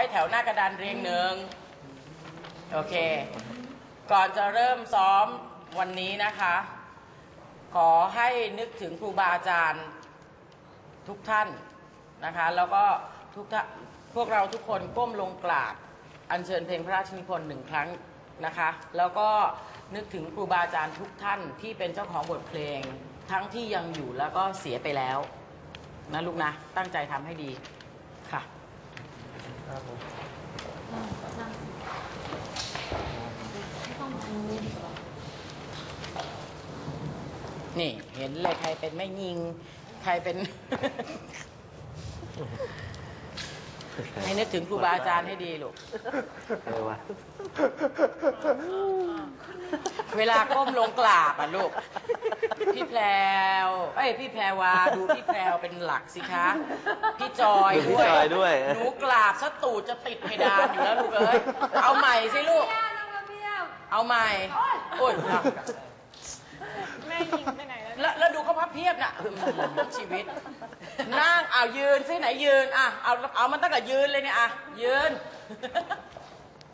ให้แถวหน้ากระดานเรียงหนึ่งโอเค ก่อนจะเริ่มซ้อมวันนี้นะคะ ขอให้นึกถึงครูบาอาจารย์ทุกท่านนะคะ แล้วก็ทุกท่านพวกเราทุกคนก้มลงกราบอัญเชิญเพลงพระราชนิพนธ์หนึ่งครั้งนะคะ แล้วก็นึกถึงครูบาอาจารย์ทุกท่านที่เป็นเจ้าของบทเพลง ทั้งที่ยังอยู่แล้วก็เสียไปแล้วนะลูกนะ ตั้งใจทำให้ดีค่ะ ครับผมนี่เห็นเลยใครเป็นแม่ยิง ใครเป็น ให้นึกถึงครูบาอาจารย์ให้ดีลูก เออวะเวลาก้มลงกราบอะลูก พี่แพรว เอ้ยพี่แพรวาดูพี่แพรวเป็นหลักสิคะ พี่จอยดูพี่ด้วยจอยด้วย หนูกราบซะตูดจะติดเพดานอยู่แล้วลูกเอ้ยเอาใหม่สิลูกเอาใหม่โอ้ยแม่ยิงไปไหนแล้ว แล้วแล้วดูเขาพับเพียบน่ะอืมชีวิต นั่งเอายืนสิไหนยืนอะเอาเอามันตั้งแต่ยืนเลยเนี่ยอะยืน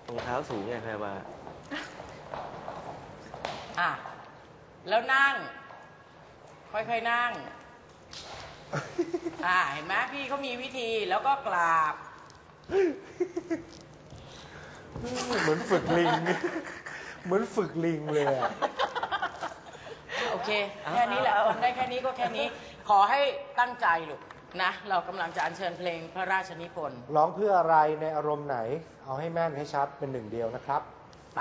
รองเท้าสูงไงแพรวา อะ แล้วนั่ง ค่อยๆนั่ง อ่า เห็นไหมพี่เขามีวิธีแล้วก็กราบ เหมือนฝึกลิง เหมือนฝึกลิงเลยอะ โอเค แค่นี้แหละทำได้แค่นี้ก็แค่นี้ ขอให้ตั้งใจลูกนะ เรากำลังจะอัญเชิญเพลงพระราชนิพนธ์ร้องเพื่ออะไรในอารมณ์ไหน เอาให้แม่นให้ชัดเป็นหนึ่งเดียวนะครับ ไป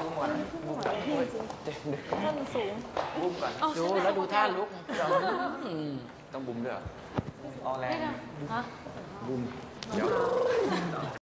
รูมก่อนลุกท่านสูง รูมก่อนดูแล้วดูท่าลุกต้องบุมด้วยเหรอออแรงบุมเดี๋ยว